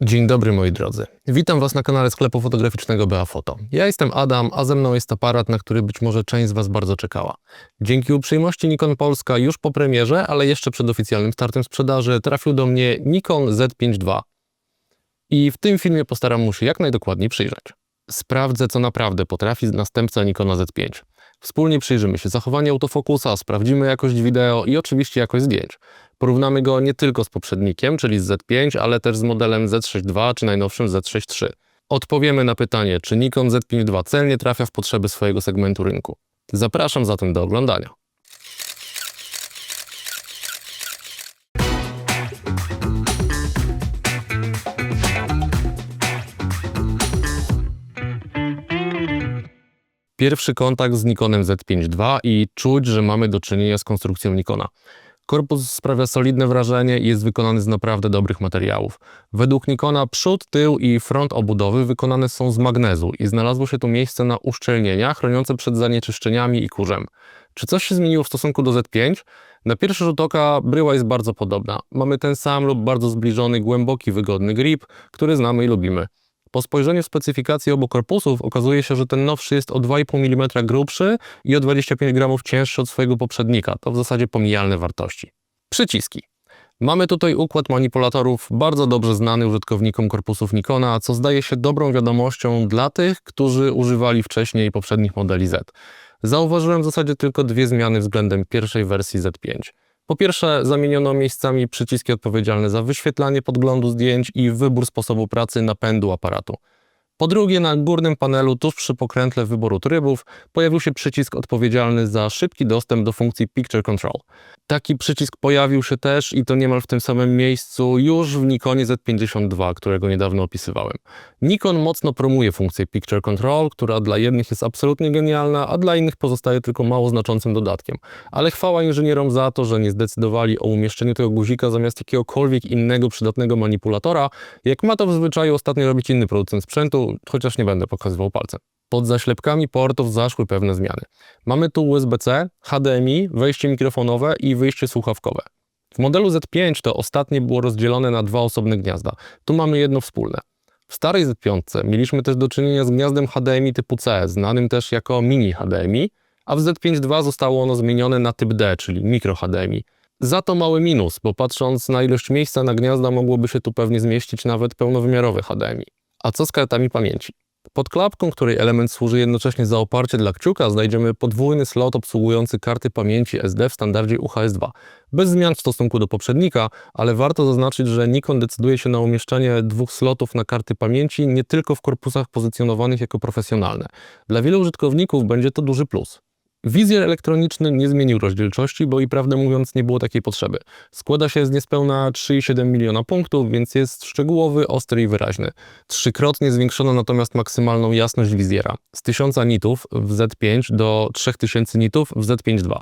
Dzień dobry moi drodzy. Witam Was na kanale sklepu fotograficznego Bea Foto. Ja jestem Adam, a ze mną jest aparat, na który być może część z Was bardzo czekała. Dzięki uprzejmości Nikon Polska już po premierze, ale jeszcze przed oficjalnym startem sprzedaży trafił do mnie Nikon Z5 II. I w tym filmie postaram mu się jak najdokładniej przyjrzeć. Sprawdzę, co naprawdę potrafi następca Nikona Z5. Wspólnie przyjrzymy się zachowaniu autofokusa, sprawdzimy jakość wideo i oczywiście jakość zdjęć. Porównamy go nie tylko z poprzednikiem, czyli z Z5, ale też z modelem Z6 II czy najnowszym Z6 III. Odpowiemy na pytanie, czy Nikon Z5 II celnie trafia w potrzeby swojego segmentu rynku. Zapraszam zatem do oglądania. Pierwszy kontakt z Nikonem Z5 II i czuć, że mamy do czynienia z konstrukcją Nikona. Korpus sprawia solidne wrażenie i jest wykonany z naprawdę dobrych materiałów. Według Nikona przód, tył i front obudowy wykonane są z magnezu i znalazło się tu miejsce na uszczelnienia chroniące przed zanieczyszczeniami i kurzem. Czy coś się zmieniło w stosunku do Z5? Na pierwszy rzut oka bryła jest bardzo podobna. Mamy ten sam lub bardzo zbliżony, głęboki, wygodny grip, który znamy i lubimy. Po spojrzeniu w specyfikację obu korpusów okazuje się, że ten nowszy jest o 2,5 mm grubszy i o 25 g cięższy od swojego poprzednika. To w zasadzie pomijalne wartości. Przyciski. Mamy tutaj układ manipulatorów bardzo dobrze znany użytkownikom korpusów Nikona, co zdaje się dobrą wiadomością dla tych, którzy używali wcześniej poprzednich modeli Z. Zauważyłem w zasadzie tylko dwie zmiany względem pierwszej wersji Z5. Po pierwsze, zamieniono miejscami przyciski odpowiedzialne za wyświetlanie podglądu zdjęć i wybór sposobu pracy napędu aparatu. Po drugie, na górnym panelu, tuż przy pokrętle wyboru trybów, pojawił się przycisk odpowiedzialny za szybki dostęp do funkcji Picture Control. Taki przycisk pojawił się też i to niemal w tym samym miejscu już w Nikonie Z52, którego niedawno opisywałem. Nikon mocno promuje funkcję Picture Control, która dla jednych jest absolutnie genialna, a dla innych pozostaje tylko mało znaczącym dodatkiem. Ale chwała inżynierom za to, że nie zdecydowali o umieszczeniu tego guzika zamiast jakiegokolwiek innego przydatnego manipulatora, jak ma to w zwyczaju ostatnio robić inny producent sprzętu, chociaż nie będę pokazywał palcem. Pod zaślepkami portów zaszły pewne zmiany. Mamy tu USB-C, HDMI, wejście mikrofonowe i wyjście słuchawkowe. W modelu Z5 to ostatnie było rozdzielone na dwa osobne gniazda. Tu mamy jedno wspólne. W starej Z5 mieliśmy też do czynienia z gniazdem HDMI typu C, znanym też jako mini HDMI, a w Z5 II zostało ono zmienione na typ D, czyli mikro HDMI. Za to mały minus, bo patrząc na ilość miejsca na gniazda mogłoby się tu pewnie zmieścić nawet pełnowymiarowe HDMI. A co z kartami pamięci? Pod klapką, której element służy jednocześnie za oparcie dla kciuka, znajdziemy podwójny slot obsługujący karty pamięci SD w standardzie UHS-2. Bez zmian w stosunku do poprzednika, ale warto zaznaczyć, że Nikon decyduje się na umieszczenie dwóch slotów na karty pamięci nie tylko w korpusach pozycjonowanych jako profesjonalne. Dla wielu użytkowników będzie to duży plus. Wizjer elektroniczny nie zmienił rozdzielczości, bo i prawdę mówiąc nie było takiej potrzeby. Składa się z niespełna 3,7 miliona punktów, więc jest szczegółowy, ostry i wyraźny. Trzykrotnie zwiększono natomiast maksymalną jasność wizjera. Z 1000 nitów w Z5 do 3000 nitów w Z5 II.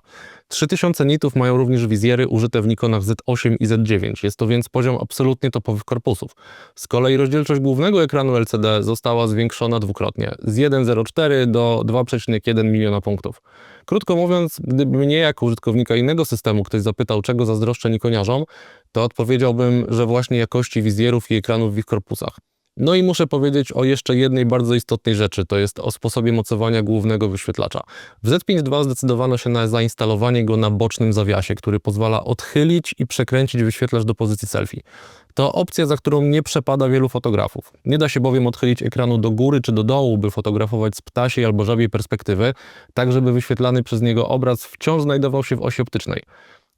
3000 nitów mają również wizjery użyte w Nikonach Z8 i Z9. Jest to więc poziom absolutnie topowych korpusów. Z kolei rozdzielczość głównego ekranu LCD została zwiększona dwukrotnie. Z 1,04 do 2,1 miliona punktów. Krótko mówiąc, gdyby mnie jako użytkownika innego systemu ktoś zapytał, czego zazdroszczę Nikoniarzom, to odpowiedziałbym, że właśnie jakości wizjerów i ekranów w ich korpusach. No i muszę powiedzieć o jeszcze jednej bardzo istotnej rzeczy, to jest o sposobie mocowania głównego wyświetlacza. W Z5 II zdecydowano się na zainstalowanie go na bocznym zawiasie, który pozwala odchylić i przekręcić wyświetlacz do pozycji selfie. To opcja, za którą nie przepada wielu fotografów. Nie da się bowiem odchylić ekranu do góry czy do dołu, by fotografować z ptasiej albo żabiej perspektywy, tak żeby wyświetlany przez niego obraz wciąż znajdował się w osi optycznej.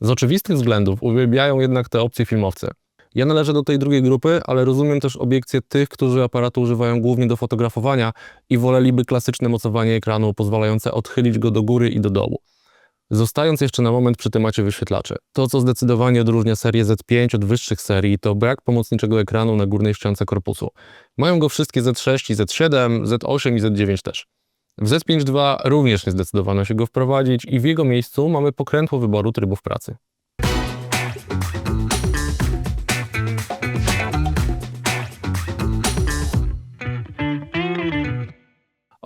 Z oczywistych względów uwielbiają jednak te opcje filmowcy. Ja należę do tej drugiej grupy, ale rozumiem też obiekcje tych, którzy aparatu używają głównie do fotografowania i woleliby klasyczne mocowanie ekranu pozwalające odchylić go do góry i do dołu. Zostając jeszcze na moment przy temacie wyświetlaczy. To, co zdecydowanie odróżnia serię Z5 od wyższych serii, to brak pomocniczego ekranu na górnej ściance korpusu. Mają go wszystkie Z6 i Z7, Z8 i Z9 też. W Z5 II również nie zdecydowano się go wprowadzić i w jego miejscu mamy pokrętło wyboru trybów pracy.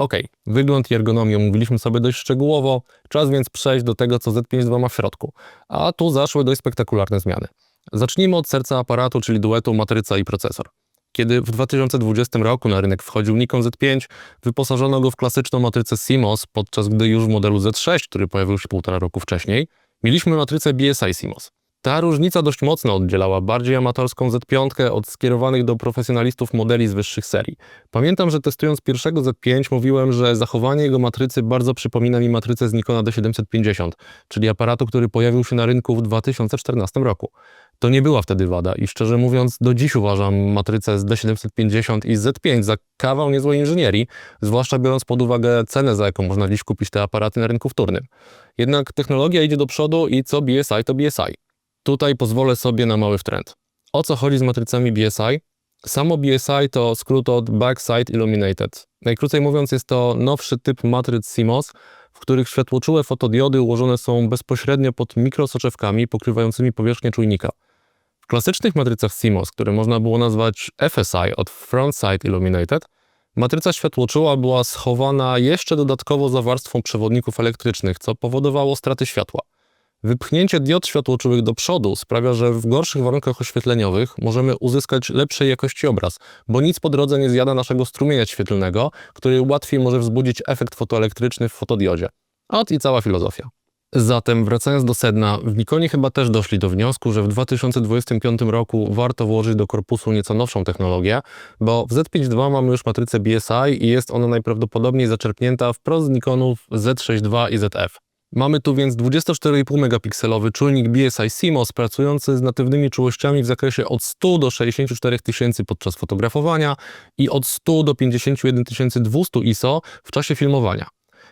Ok, wygląd i ergonomię omówiliśmy sobie dość szczegółowo, czas więc przejść do tego, co Z5 II ma w środku. A tu zaszły dość spektakularne zmiany. Zacznijmy od serca aparatu, czyli duetu matryca i procesor. Kiedy w 2020 roku na rynek wchodził Nikon Z5, wyposażono go w klasyczną matrycę CMOS, podczas gdy już w modelu Z6, który pojawił się półtora roku wcześniej, mieliśmy matrycę BSI CMOS. Ta różnica dość mocno oddzielała bardziej amatorską Z5 od skierowanych do profesjonalistów modeli z wyższych serii. Pamiętam, że testując pierwszego Z5 mówiłem, że zachowanie jego matrycy bardzo przypomina mi matrycę z Nikona D750, czyli aparatu, który pojawił się na rynku w 2014 roku. To nie była wtedy wada i szczerze mówiąc do dziś uważam matrycę z D750 i Z5 za kawał niezłej inżynierii, zwłaszcza biorąc pod uwagę cenę, za jaką można dziś kupić te aparaty na rynku wtórnym. Jednak technologia idzie do przodu i co BSI to BSI. Tutaj pozwolę sobie na mały trend. O co chodzi z matrycami BSI? Samo BSI to skrót od Backside Illuminated. Najkrócej mówiąc jest to nowszy typ matryc CMOS, w których światłoczułe fotodiody ułożone są bezpośrednio pod mikrosoczewkami pokrywającymi powierzchnię czujnika. W klasycznych matrycach CMOS, które można było nazwać FSI od Frontside Illuminated, matryca światłoczuła była schowana jeszcze dodatkowo za warstwą przewodników elektrycznych, co powodowało straty światła. Wypchnięcie diod światłoczułych do przodu sprawia, że w gorszych warunkach oświetleniowych możemy uzyskać lepszej jakości obraz, bo nic po drodze nie zjada naszego strumienia świetlnego, który łatwiej może wzbudzić efekt fotoelektryczny w fotodiodzie. Ot i cała filozofia. Zatem wracając do sedna, w Nikonie chyba też doszli do wniosku, że w 2025 roku warto włożyć do korpusu nieco nowszą technologię, bo w Z5 II mamy już matrycę BSI i jest ona najprawdopodobniej zaczerpnięta wprost z Nikonów Z6 II i ZF. Mamy tu więc 24,5 megapikselowy czujnik BSI CMOS pracujący z natywnymi czułościami w zakresie od 100 do 64 tysięcy podczas fotografowania i od 100 do 51 200 ISO w czasie filmowania.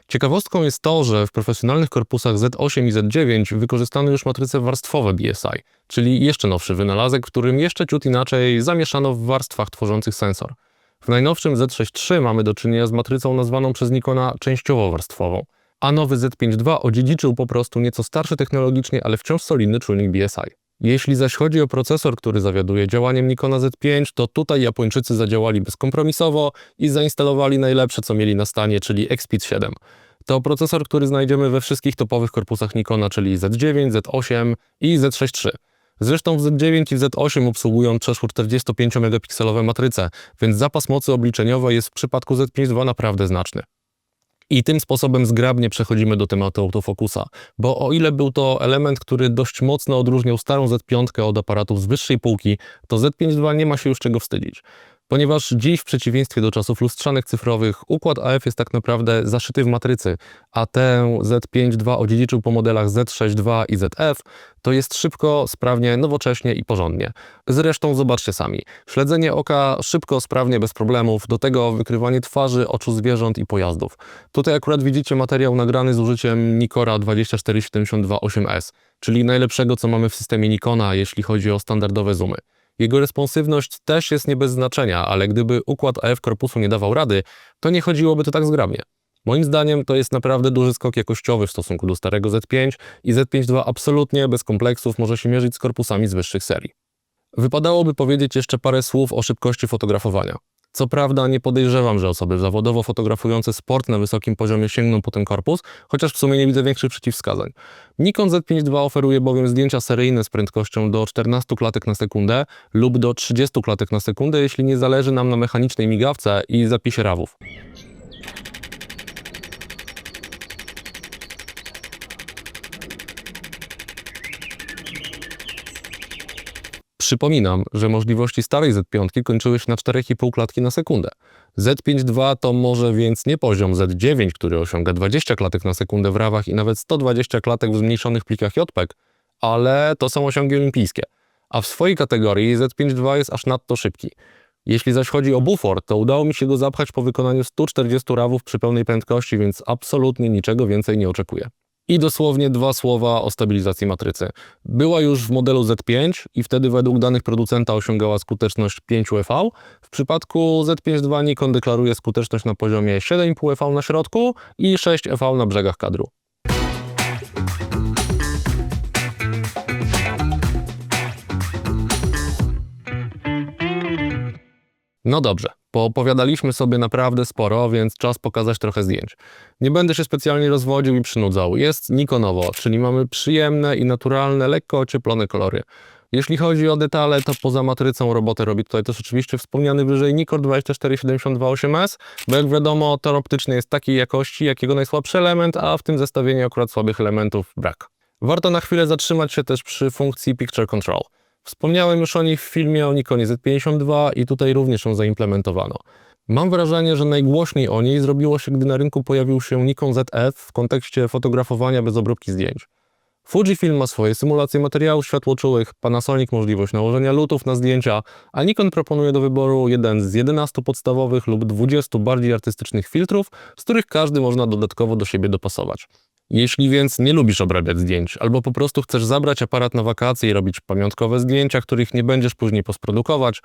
Ciekawostką jest to, że w profesjonalnych korpusach Z8 i Z9 wykorzystano już matryce warstwowe BSI, czyli jeszcze nowszy wynalazek, w którym jeszcze ciut inaczej zamieszano w warstwach tworzących sensor. W najnowszym Z6 III mamy do czynienia z matrycą nazwaną przez Nikona częściowo warstwową a nowy Z5 II odziedziczył po prostu nieco starszy technologicznie, ale wciąż solidny czujnik BSI. Jeśli zaś chodzi o procesor, który zawiaduje działaniem Nikona Z5, to tutaj Japończycy zadziałali bezkompromisowo i zainstalowali najlepsze, co mieli na stanie, czyli Expeed 7. To procesor, który znajdziemy we wszystkich topowych korpusach Nikona, czyli Z9, Z8 i Z6 III. Zresztą w Z9 i Z8 obsługują przeszło 45-megapikselowe matryce, więc zapas mocy obliczeniowej jest w przypadku Z5 II naprawdę znaczny. I tym sposobem zgrabnie przechodzimy do tematu autofokusa, bo o ile był to element, który dość mocno odróżniał starą Z5 od aparatów z wyższej półki, to Z5 II nie ma się już czego wstydzić. Ponieważ dziś w przeciwieństwie do czasów lustrzanych cyfrowych układ AF jest tak naprawdę zaszyty w matrycy, a tę Z5 II odziedziczył po modelach Z6 II i ZF, to jest szybko, sprawnie, nowocześnie i porządnie. Zresztą zobaczcie sami. Śledzenie oka szybko, sprawnie, bez problemów, do tego wykrywanie twarzy, oczu zwierząt i pojazdów. Tutaj akurat widzicie materiał nagrany z użyciem Nikora 2472 8S, czyli najlepszego co mamy w systemie Nikona, jeśli chodzi o standardowe zoomy. Jego responsywność też jest nie bez znaczenia, ale gdyby układ AF korpusu nie dawał rady, to nie chodziłoby to tak zgrabnie. Moim zdaniem to jest naprawdę duży skok jakościowy w stosunku do starego Z5 i Z5 II absolutnie bez kompleksów może się mierzyć z korpusami z wyższych serii. Wypadałoby powiedzieć jeszcze parę słów o szybkości fotografowania. Co prawda nie podejrzewam, że osoby zawodowo fotografujące sport na wysokim poziomie sięgną po ten korpus, chociaż w sumie nie widzę większych przeciwwskazań. Nikon Z5 II oferuje bowiem zdjęcia seryjne z prędkością do 14 klatek na sekundę lub do 30 klatek na sekundę, jeśli nie zależy nam na mechanicznej migawce i zapisie rawów. Przypominam, że możliwości starej Z5 kończyły się na 4,5 klatki na sekundę. Z5 II to może więc nie poziom Z9, który osiąga 20 klatek na sekundę w rawach i nawet 120 klatek w zmniejszonych plikach JPEG, ale to są osiągi olimpijskie. A w swojej kategorii Z5 II jest aż nadto szybki. Jeśli zaś chodzi o bufor, to udało mi się go zapchać po wykonaniu 140 rawów przy pełnej prędkości, więc absolutnie niczego więcej nie oczekuję. I dosłownie dwa słowa o stabilizacji matrycy. Była już w modelu Z5 i wtedy według danych producenta osiągała skuteczność 5 UV. W przypadku Z5 II Nikon deklaruje skuteczność na poziomie 7,5 UV na środku i 6 UV na brzegach kadru. No dobrze, poopowiadaliśmy sobie naprawdę sporo, więc czas pokazać trochę zdjęć. Nie będę się specjalnie rozwodził i przynudzał. Jest Nikonowo, czyli mamy przyjemne i naturalne, lekko ocieplone kolory. Jeśli chodzi o detale, to poza matrycą robotę robi tutaj też oczywiście wspomniany wyżej Nikkor 24728S, bo jak wiadomo tor optyczny jest takiej jakości, jak jego najsłabszy element, a w tym zestawieniu akurat słabych elementów brak. Warto na chwilę zatrzymać się też przy funkcji Picture Control. Wspomniałem już o niej w filmie o Nikonie Z52 i tutaj również ją zaimplementowano. Mam wrażenie, że najgłośniej o niej zrobiło się, gdy na rynku pojawił się Nikon ZF w kontekście fotografowania bez obróbki zdjęć. Fujifilm ma swoje symulacje materiałów światłoczułych, Panasonic możliwość nałożenia lutów na zdjęcia, a Nikon proponuje do wyboru jeden z 11 podstawowych lub 20 bardziej artystycznych filtrów, z których każdy można dodatkowo do siebie dopasować. Jeśli więc nie lubisz obrabiać zdjęć, albo po prostu chcesz zabrać aparat na wakacje i robić pamiątkowe zdjęcia, których nie będziesz później posprodukować,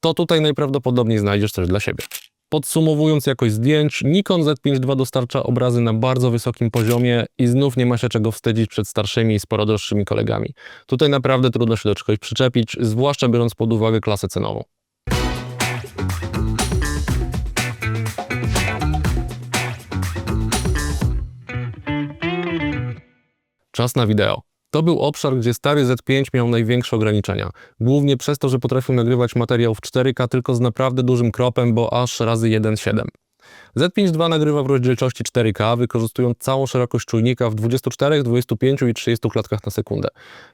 to tutaj najprawdopodobniej znajdziesz coś dla siebie. Podsumowując jakość zdjęć, Nikon Z5 II dostarcza obrazy na bardzo wysokim poziomie i znów nie ma się czego wstydzić przed starszymi i sporo droższymi kolegami. Tutaj naprawdę trudno się do czegoś przyczepić, zwłaszcza biorąc pod uwagę klasę cenową. Czas na wideo. To był obszar, gdzie stary Z5 miał największe ograniczenia. Głównie przez to, że potrafił nagrywać materiał w 4K tylko z naprawdę dużym kropem, bo aż razy 1.7. Z5 II nagrywa w rozdzielczości 4K, wykorzystując całą szerokość czujnika w 24, 25 i 30 klatkach na sekundę.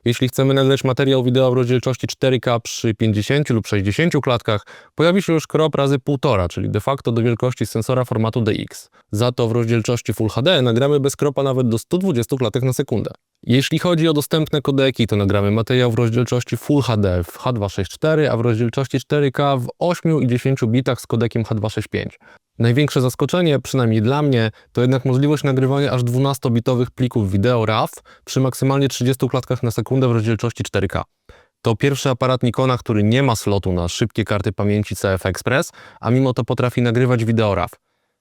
Jeśli chcemy nagrać materiał wideo w rozdzielczości 4K przy 50 lub 60 klatkach, pojawi się już krop razy 1,5, czyli de facto do wielkości sensora formatu DX. Za to w rozdzielczości Full HD nagramy bez kropa nawet do 120 klatek na sekundę. Jeśli chodzi o dostępne kodeki, to nagramy materiał w rozdzielczości Full HD w H264, a w rozdzielczości 4K w 8 i 10 bitach z kodekiem H265. Największe zaskoczenie, przynajmniej dla mnie, to jednak możliwość nagrywania aż 12-bitowych plików wideo RAW przy maksymalnie 30 klatkach na sekundę w rozdzielczości 4K. To pierwszy aparat Nikona, który nie ma slotu na szybkie karty pamięci CF Express, a mimo to potrafi nagrywać wideo RAW.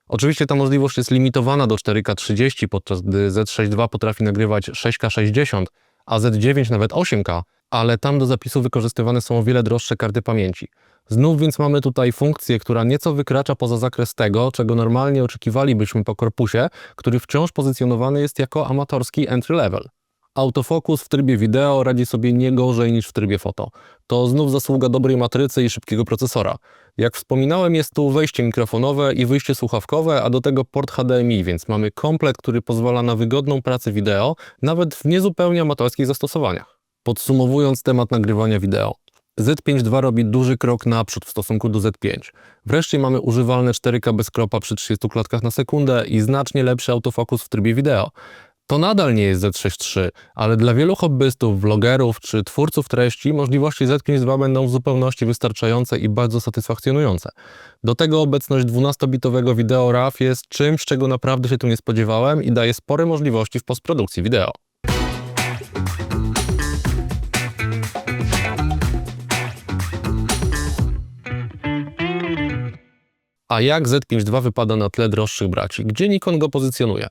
Oczywiście ta możliwość jest limitowana do 4K30, podczas gdy Z6 II potrafi nagrywać 6K60, a Z9 nawet 8K, ale tam do zapisu wykorzystywane są o wiele droższe karty pamięci. Znów więc mamy tutaj funkcję, która nieco wykracza poza zakres tego, czego normalnie oczekiwalibyśmy po korpusie, który wciąż pozycjonowany jest jako amatorski entry level. Autofokus w trybie wideo radzi sobie nie gorzej niż w trybie foto. To znów zasługa dobrej matrycy i szybkiego procesora. Jak wspominałem, jest tu wejście mikrofonowe i wyjście słuchawkowe, a do tego port HDMI, więc mamy komplet, który pozwala na wygodną pracę wideo, nawet w niezupełnie amatorskich zastosowaniach. Podsumowując temat nagrywania wideo. Z5 II robi duży krok naprzód w stosunku do Z5. Wreszcie mamy używalne 4K bez kropa przy 30 klatkach na sekundę i znacznie lepszy autofokus w trybie wideo. To nadal nie jest Z6 III, ale dla wielu hobbystów, vlogerów czy twórców treści możliwości Z5 II będą w zupełności wystarczające i bardzo satysfakcjonujące. Do tego obecność 12-bitowego wideo RAW jest czymś, czego naprawdę się tu nie spodziewałem i daje spore możliwości w postprodukcji wideo. A jak Z5 II wypada na tle droższych braci? Gdzie Nikon go pozycjonuje?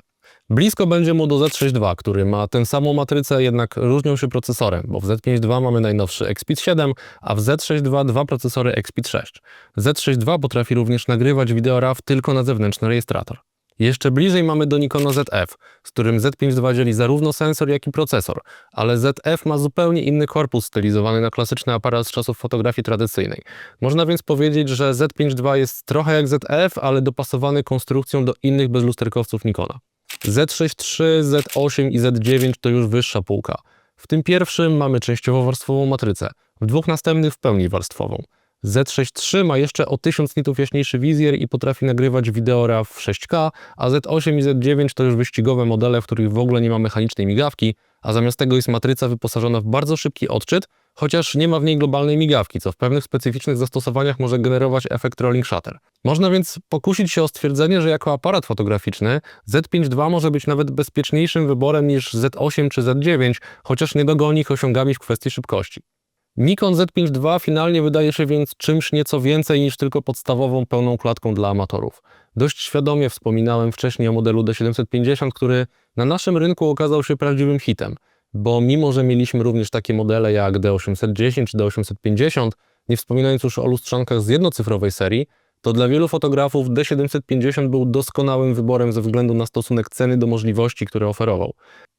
Blisko będzie mu do Z6 II, który ma tę samą matrycę, jednak różnią się procesorem, bo w Z5 II mamy najnowszy Expeed 7, a w Z6 II dwa procesory Expeed 6. Z6 II potrafi również nagrywać wideo RAW tylko na zewnętrzny rejestrator. Jeszcze bliżej mamy do Nikona ZF, z którym Z5 II dzieli zarówno sensor, jak i procesor, ale ZF ma zupełnie inny korpus stylizowany na klasyczny aparat z czasów fotografii tradycyjnej. Można więc powiedzieć, że Z5 II jest trochę jak ZF, ale dopasowany konstrukcją do innych bezlusterkowców Nikona. Z6 III, Z8 i Z9 to już wyższa półka. W tym pierwszym mamy częściowo warstwową matrycę, w dwóch następnych w pełni warstwową. Z6 III ma jeszcze o 1000 nitów jaśniejszy wizjer i potrafi nagrywać wideo RAW w 6K, a Z8 i Z9 to już wyścigowe modele, w których w ogóle nie ma mechanicznej migawki, a zamiast tego jest matryca wyposażona w bardzo szybki odczyt, chociaż nie ma w niej globalnej migawki, co w pewnych specyficznych zastosowaniach może generować efekt rolling shutter. Można więc pokusić się o stwierdzenie, że jako aparat fotograficzny Z5 II może być nawet bezpieczniejszym wyborem niż Z8 czy Z9, chociaż nie dogoni ich osiągami w kwestii szybkości. Nikon Z5 II finalnie wydaje się więc czymś nieco więcej niż tylko podstawową pełną klatką dla amatorów. Dość świadomie wspominałem wcześniej o modelu D750, który na naszym rynku okazał się prawdziwym hitem, bo mimo, że mieliśmy również takie modele jak D810 czy D850, nie wspominając już o lustrzankach z jednocyfrowej serii, to dla wielu fotografów D750 był doskonałym wyborem ze względu na stosunek ceny do możliwości, które oferował.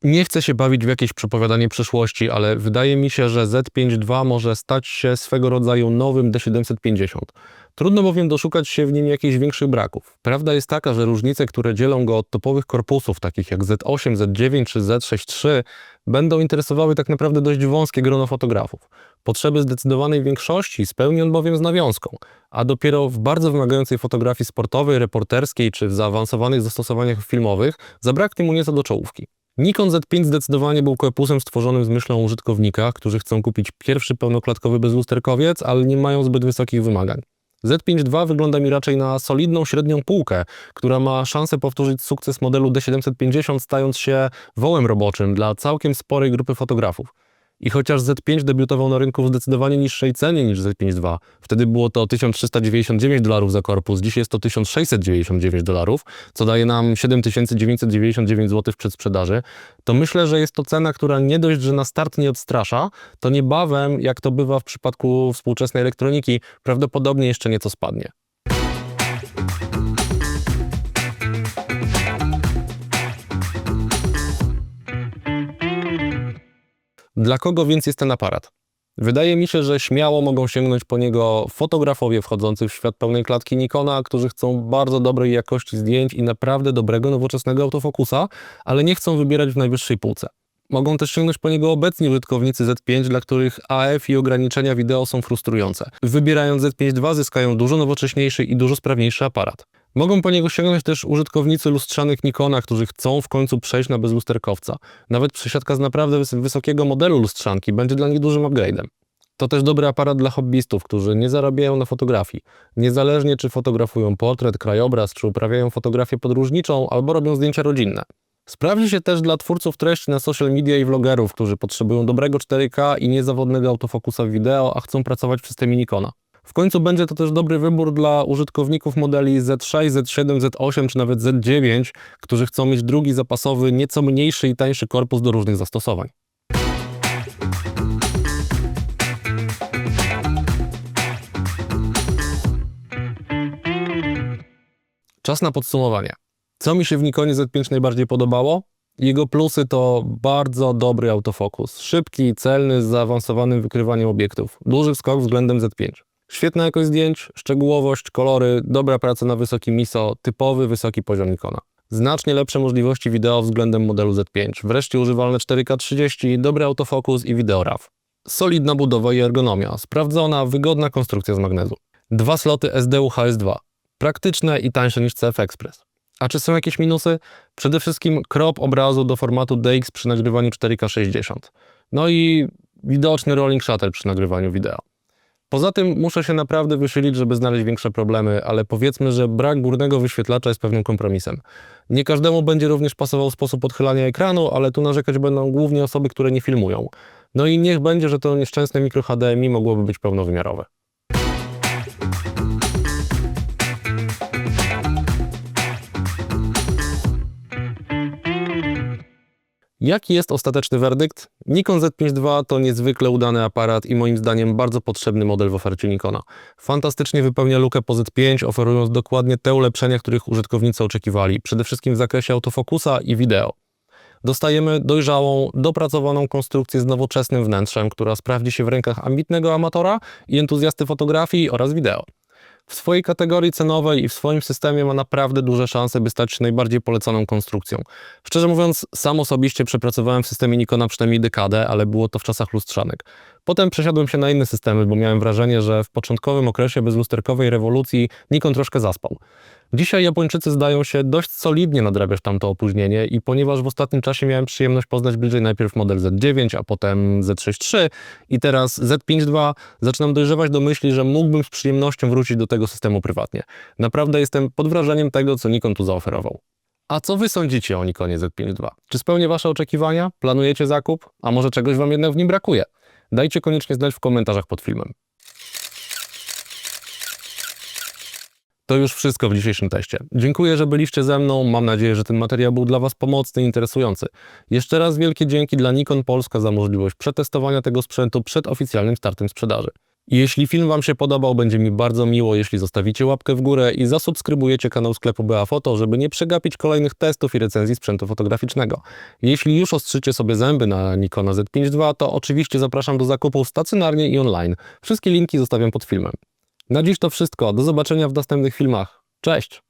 Nie chcę się bawić w jakieś przepowiadanie przyszłości, ale wydaje mi się, że Z5 II może stać się swego rodzaju nowym D750. Trudno bowiem doszukać się w nim jakichś większych braków. Prawda jest taka, że różnice, które dzielą go od topowych korpusów, takich jak Z8, Z9 czy Z6 III, będą interesowały tak naprawdę dość wąskie grono fotografów. Potrzeby zdecydowanej większości spełni on bowiem z nawiązką, a dopiero w bardzo wymagającej fotografii sportowej, reporterskiej czy w zaawansowanych zastosowaniach filmowych zabraknie mu nieco do czołówki. Nikon Z5 zdecydowanie był korpusem stworzonym z myślą o użytkownikach, którzy chcą kupić pierwszy pełnoklatkowy bezlusterkowiec, ale nie mają zbyt wysokich wymagań. Z5 II wygląda mi raczej na solidną średnią półkę, która ma szansę powtórzyć sukces modelu D750, stając się wołem roboczym dla całkiem sporej grupy fotografów. I chociaż Z5 debiutował na rynku w zdecydowanie niższej cenie niż Z5 II, wtedy było to 1399 dolarów za korpus, dziś jest to 1699 dolarów, co daje nam 7999 zł w przedsprzedaży, to myślę, że jest to cena, która nie dość, że na start nie odstrasza, to niebawem, jak to bywa w przypadku współczesnej elektroniki, prawdopodobnie jeszcze nieco spadnie. Dla kogo więc jest ten aparat? Wydaje mi się, że śmiało mogą sięgnąć po niego fotografowie wchodzący w świat pełnej klatki Nikona, którzy chcą bardzo dobrej jakości zdjęć i naprawdę dobrego, nowoczesnego autofokusa, ale nie chcą wybierać w najwyższej półce. Mogą też sięgnąć po niego obecni użytkownicy Z5, dla których AF i ograniczenia wideo są frustrujące. Wybierając Z5 II zyskają dużo nowocześniejszy i dużo sprawniejszy aparat. Mogą po niego sięgnąć też użytkownicy lustrzanych Nikona, którzy chcą w końcu przejść na bezlusterkowca. Nawet przesiadka z naprawdę wys- wysokiego modelu lustrzanki będzie dla nich dużym upgrade'em. To też dobry aparat dla hobbystów, którzy nie zarabiają na fotografii. Niezależnie czy fotografują portret, krajobraz, czy uprawiają fotografię podróżniczą, albo robią zdjęcia rodzinne. Sprawdzi się też dla twórców treści na social media i vlogerów, którzy potrzebują dobrego 4K i niezawodnego autofokusa wideo, a chcą pracować w systemie Nikona. W końcu będzie to też dobry wybór dla użytkowników modeli Z6, Z7, Z8 czy nawet Z9, którzy chcą mieć drugi zapasowy, nieco mniejszy i tańszy korpus do różnych zastosowań. Czas na podsumowanie. Co mi się w Nikonie Z5 najbardziej podobało? Jego plusy to bardzo dobry autofokus, szybki, celny, z zaawansowanym wykrywaniem obiektów, duży skok względem Z5. Świetna jakość zdjęć, szczegółowość, kolory, dobra praca na wysokim ISO, typowy wysoki poziom Nikona. Znacznie lepsze możliwości wideo względem modelu Z5, wreszcie używalne 4K30, dobry autofokus i wideo RAW. Solidna budowa i ergonomia, sprawdzona, wygodna konstrukcja z magnezu. Dwa sloty SDU HS2, praktyczne i tańsze niż CF Express. A czy są jakieś minusy? Przede wszystkim crop obrazu do formatu DX przy nagrywaniu 4K60. No i widoczny rolling shutter przy nagrywaniu wideo. Poza tym muszę się naprawdę wyszylić, żeby znaleźć większe problemy, ale powiedzmy, że brak górnego wyświetlacza jest pewnym kompromisem. Nie każdemu będzie również pasował sposób odchylania ekranu, ale tu narzekać będą głównie osoby, które nie filmują. No i niech będzie, że to nieszczęsne mikro HDMI mogłoby być pełnowymiarowe. Jaki jest ostateczny werdykt? Nikon Z5 II to niezwykle udany aparat i moim zdaniem bardzo potrzebny model w ofercie Nikona. Fantastycznie wypełnia lukę po Z5, oferując dokładnie te ulepszenia, których użytkownicy oczekiwali, przede wszystkim w zakresie autofokusa i wideo. Dostajemy dojrzałą, dopracowaną konstrukcję z nowoczesnym wnętrzem, która sprawdzi się w rękach ambitnego amatora i entuzjasty fotografii oraz wideo. W swojej kategorii cenowej i w swoim systemie ma naprawdę duże szanse, by stać się najbardziej polecaną konstrukcją. Szczerze mówiąc, sam osobiście przepracowałem w systemie Nikona przynajmniej dekadę, ale było to w czasach lustrzanek. Potem przesiadłem się na inne systemy, bo miałem wrażenie, że w początkowym okresie bezlusterkowej rewolucji Nikon troszkę zaspał. Dzisiaj Japończycy zdają się dość solidnie nadrabiać tamto opóźnienie i ponieważ w ostatnim czasie miałem przyjemność poznać bliżej najpierw model Z9, a potem Z6 III i teraz Z5 II, zaczynam dojrzewać do myśli, że mógłbym z przyjemnością wrócić do tego systemu prywatnie. Naprawdę jestem pod wrażeniem tego, co Nikon tu zaoferował. A co wy sądzicie o Nikonie Z5 II? Czy spełnia wasze oczekiwania? Planujecie zakup? A może czegoś wam jednak w nim brakuje? Dajcie koniecznie znać w komentarzach pod filmem. To już wszystko w dzisiejszym teście. Dziękuję, że byliście ze mną. Mam nadzieję, że ten materiał był dla Was pomocny i interesujący. Jeszcze raz wielkie dzięki dla Nikon Polska za możliwość przetestowania tego sprzętu przed oficjalnym startem sprzedaży. Jeśli film Wam się podobał, będzie mi bardzo miło, jeśli zostawicie łapkę w górę i zasubskrybujecie kanał sklepu BA Foto, żeby nie przegapić kolejnych testów i recenzji sprzętu fotograficznego. Jeśli już ostrzycie sobie zęby na Nikona Z5 II, to oczywiście zapraszam do zakupu stacjonarnie i online. Wszystkie linki zostawiam pod filmem. Na dziś to wszystko, do zobaczenia w następnych filmach. Cześć!